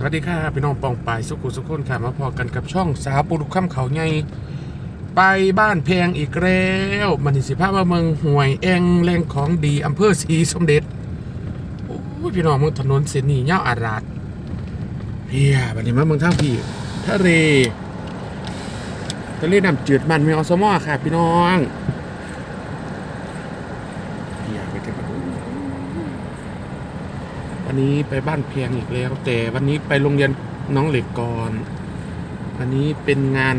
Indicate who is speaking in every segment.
Speaker 1: สวัสดีค่ะพี่น้องปองปายสุขุสุขคนค่ะมาพอกันกับช่องสาวปุรุข้ามเขาไงไปบ้านแพงอีกแล้วมันสิภาพว่าเมืองห่วยแองแรงของดีอำเภอศรีสมเด็จโอ้ยพี่น้องเมืองถนนเสนนี้ยาอาราดเฮียบัดนี้มาเมืองท่าพี่ทะเลทะเลน้ำจืดมันม่อสมอค่ะ พี่น้องเฮียไปกัน วันนี้ไปบ้านเพียงอีกแล้ว แต่วันนี้ไปโรงเรียนน้องเหล็กก่อนวันนี้เป็นงาน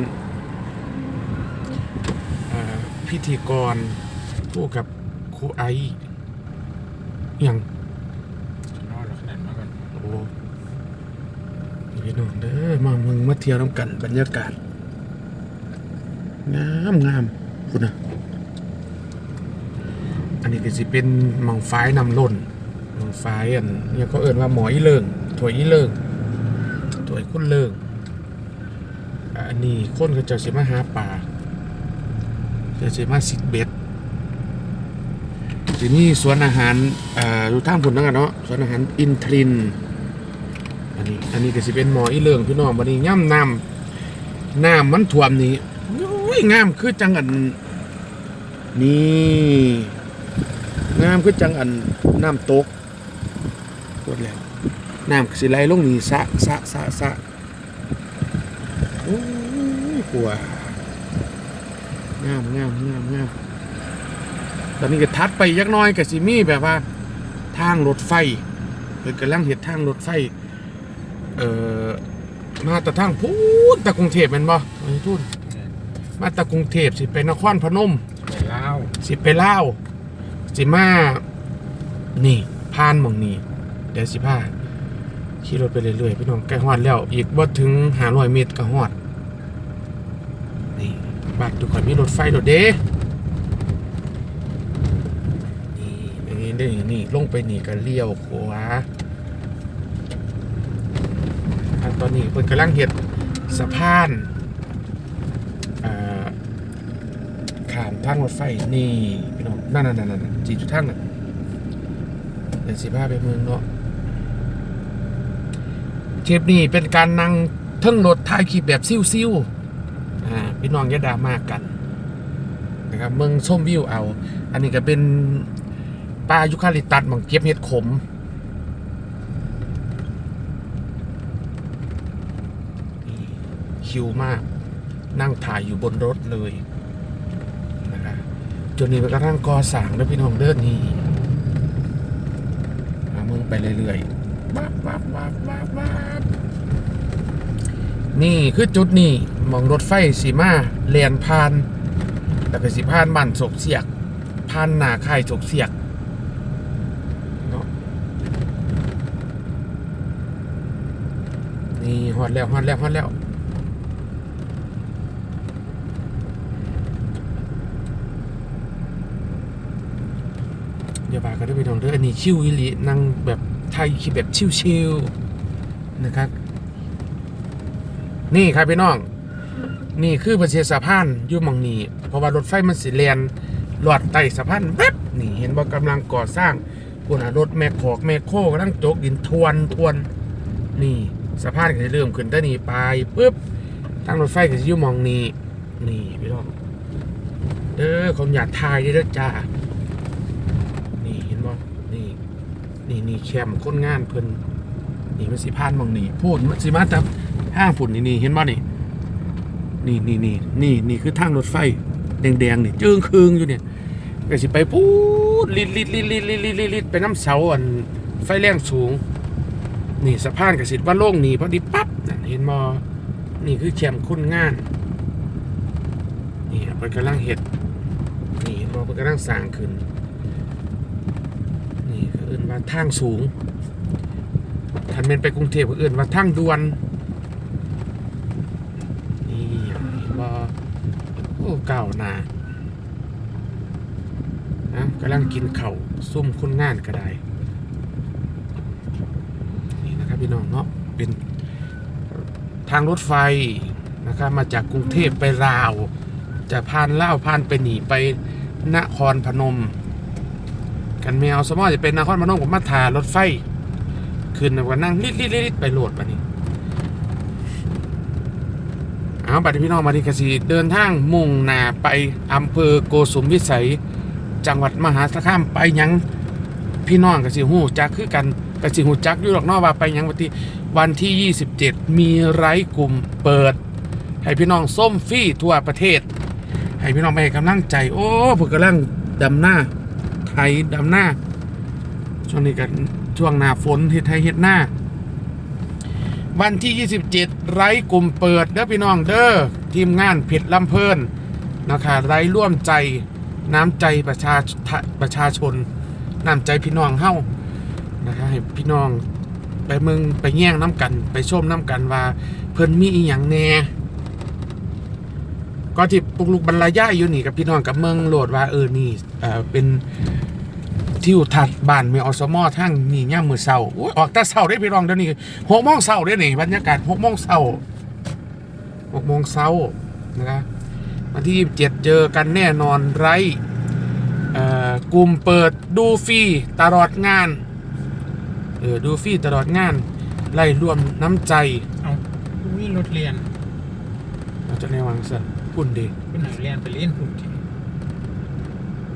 Speaker 1: เอ่อพิธีกรคู่กับครูไอซ์อย่าง
Speaker 2: รอดแล้วขนาดมาก่อน
Speaker 1: โอ้นี่พี่น้องเด้อมาเมึงมาเที่ยวน้ำกันบรรยากาศงามงามคุณนะอันนี้ก็สิเป็นหมองฟ้ายนำล้น หมองฟ้ายอันเนี่ยก็เอิ้นว่าหมออีเลิงถวยอีเลิงถวยคุณเลิงอันนี้คนก็จะสิมาหาป่าจะสิมาสิดเบ็ดทีนี้สวนอาหารอ่าอยู่ทางพุ่นนั่นกันเนาะสวนอาหารอินทริน อันนี้อันนี้ก็สิเป็นหมออีเลิงพี่น้องวันนี้ย่ำน้ำน้ำมันท่วมนี้งามคือจังอันนี่งามคือจังอันน้ำตก กดแล้วน้ำก็สิไหลลงนี่สะสะสะสะโอ้ยกลัวงามงามงามงามตอนนี้ก็ทัดไปยักหน้อยก็สิมีแบบว่า ทางรถไฟเพิ่นกำลังเห็ดทางรถไฟ เอ่อ มาแตะทางพูนตะกรุงเทพแม่นบ่ไอ้ทุนมาแตะกรุงเทพสิไปนครพนม
Speaker 2: ไปเล่า
Speaker 1: สิไปลาวสิมา นี่ผ่านหมองนี้ เดี๋ยวสิพาขี่รถไปเรื่อยๆพี่น้องใกล้ฮอดแล้ว อีกบ่ถึง500เมตรก็ฮอด นี่บ้านทุกคนมีรถไฟรถเด้นี่นี่ได้นี่ลงไปนี่ก็เลี้ยวขวาอันตอนนี้เพิ่นกำลังเฮ็ดสะพานเอ่ามทางรถไฟนี่พี่น้องนั่นนั่นนั่นนั่นจีจุดทางน่ะเดี๋ยวสิพาไปเมืองเนาะ เทปนี้เป็นการนั่งเทิงรถถ่ายคลิปแบบซิ่วๆอ่าพี่น้องย่าดามากกันนะครับเมืองส้มวิวเอา อันนี้ก็เป็นป่ายุคาลิตัสมองเก็บเห็ดขมคิวมาก นั่งถ่ายอยู่บนรถเลยนะครับจนนี้ไปกระทั่งกอสางแล้วพี่น้องเดินนี่มามึงไปเรื่อยๆ วับวับวับวับวับนี่คือจุดนี้มองรถไฟสีมาเลียนพาน แล้วก็สิพานบ้านศกเสียกพานหนาค่ายศกเสียกเนาะนี่ฮอดแล้วฮอดแล้วฮอดแล้วอย่าบากันด้วยพี่น้องเด้ออันนี้ชิวอิลินั่งแบบ ไทยคิดแบบชิวๆนะครับ นี่ครับพี่น้อง นี่คือประเทศสะพานอยุ่มองนี้ เพราะว่ารถไฟมันสิแลนหลอดไต่สะพานแป๊บนี่เห็นว่ากำลังก่อสร้างปุ่นรถแมคขอกแมคโคกำลังโจกดินทวนทวน นี่สะพานก็จะเริ่มขึ้นได้นี่ไปปุ๊บทางรถไฟก็จะอยุ่มองนี้ นี่พี่น้องเด้อคนอยากทายเด้อจ้า นี่นี่แคมค้นงานเพิ่นนี่มันสิพานมองนี่พูดมันสิมาแต่ห้างฝุ่นนี่นี่เห็นบ่นี่นี่นี่นี่นี่นี่คือทางรถไฟ แดงๆนี่จึงคืงอยู่เนี่ยก็สิไปพูดลิดลิดลิดลิดลิดลิดลิดไปน้ำเสาอันไฟแรงสูง นี่สะพานกสิว่าโล่งนี่พอดีปั๊บเห็นมอนี่คือแคมค้นงานนี่มันกำลังเห็ดนี่มอมันกำลังสร้างขึ้น ทางสูงท่านเป็นไปกรุงเทพเขาเอื่นว่าทางด่วน นี่เห็นว่าโอ้เก่าหนานะกำลังกินเข่าซุ่มคนงานก็ได้ นี่นะครับพี่น้องเนาะเป็นทางรถไฟนะครับมาจากกรุงเทพไปลาว จะผ่านล่าวผ่านไปหนีไปนครพนม กันแมวสมอจะเป็นนครพนมผมมาทารถไฟ ขึ้นกันนั่งริดลิดลิดไปโหลดไปนี่เอาบัตรพี่น้องมาดิกสีเดินทางมุ่งหน้าไปอำเภอโกสุมวิสัย จังหวัดมหาสารคามไปยังพี่น้องกสีหูจักคือกันกสีหูจักอยู่หลอกนอกว่าไปยังวันที่วันที่ 27 มีไร้กลุ่มเปิด ให้พี่น้องส้มฟี่ทั่วประเทศ ให้พี่น้องไปให้กำลังใจ โอ้ผมกำลังดำหน้า ไทยดำหน้า ช่วงนี้กันช่วงหน้าฝนที่ไทยเฮ็ดหน้า วันที่ 27 ไร้กลุ่มเปิดเด้อพี่น้องเด้อทีมงานเพชรลำเพลินนะคะไร้ร่วมใจน้ำใจประชาประชาชนน้ำใจพี่น้องเฮ้านะคะให้พี่น้องไปเมืองไปแย่งน้ำกัน ไปชมน้ำกันว่า เพิ่นมีอีหยังแน่ ก็ที่ปลุกลุกบรรยายอยู่นี่กับพี่น้องกับเมืองโหลดว่าเออนี่เออเป็นทิวทัศน์บ้านเมือสมอทั้งนี่ย่ามือเศร้าออกแต่เศร้าได้พี่น้องเดี๋ยวนี้หกโมงเศร้าได้นี่บรรยากาศหกโมงเศร้าหกโมงเศร้านะครับวันที่27เจอกันแน่นอนไรกลุ่มเปิดดูฟรีตลอดงานเออดูฟรีตลอดงาน ไล่รวมน้ำใจ
Speaker 2: เอาวิ่งรถเรียน
Speaker 1: เราจะในวังสัน พุ่นดี
Speaker 2: เป็นไหนเรียนไปเรียนพุ่นที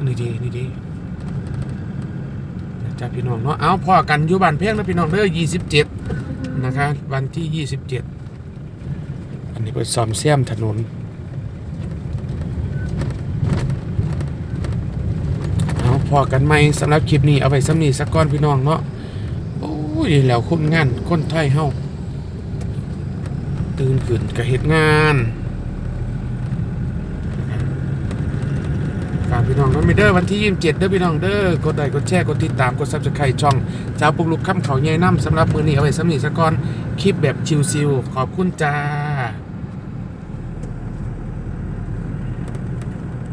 Speaker 1: นี่ดีนี่ดีจ้าพี่น้องเนาะ เอาพอกันอยู่บ้านเพียงแล้วพี่น้องเด้อยี่สิบเจ็ดนะคะวันที่ยี่สิบเจ็ดอันนี้ไปซ่อมแซมถนน เอาพอกันไหมสำหรับคลิปนี้เอาไว้สำนีสักก้อนพี่น้องเนาะ โอ้ยแล้วคนงานคนไทยเฮาตื่นขึ้นกับเหตุงาน ฝาก พี่น้องน้องมีเดอร์วันที่ 27เด้อพี่น้องเด้อกดไลค์กดแชร์กดติดตามกดซับสไครต์ช่องจ้าวปุกลุกข้ามเขาใหญ่น้ำสำหรับมือนี้เอาไว้สำนีสะกอนคลิปแบบชิวๆขอบคุณจ้า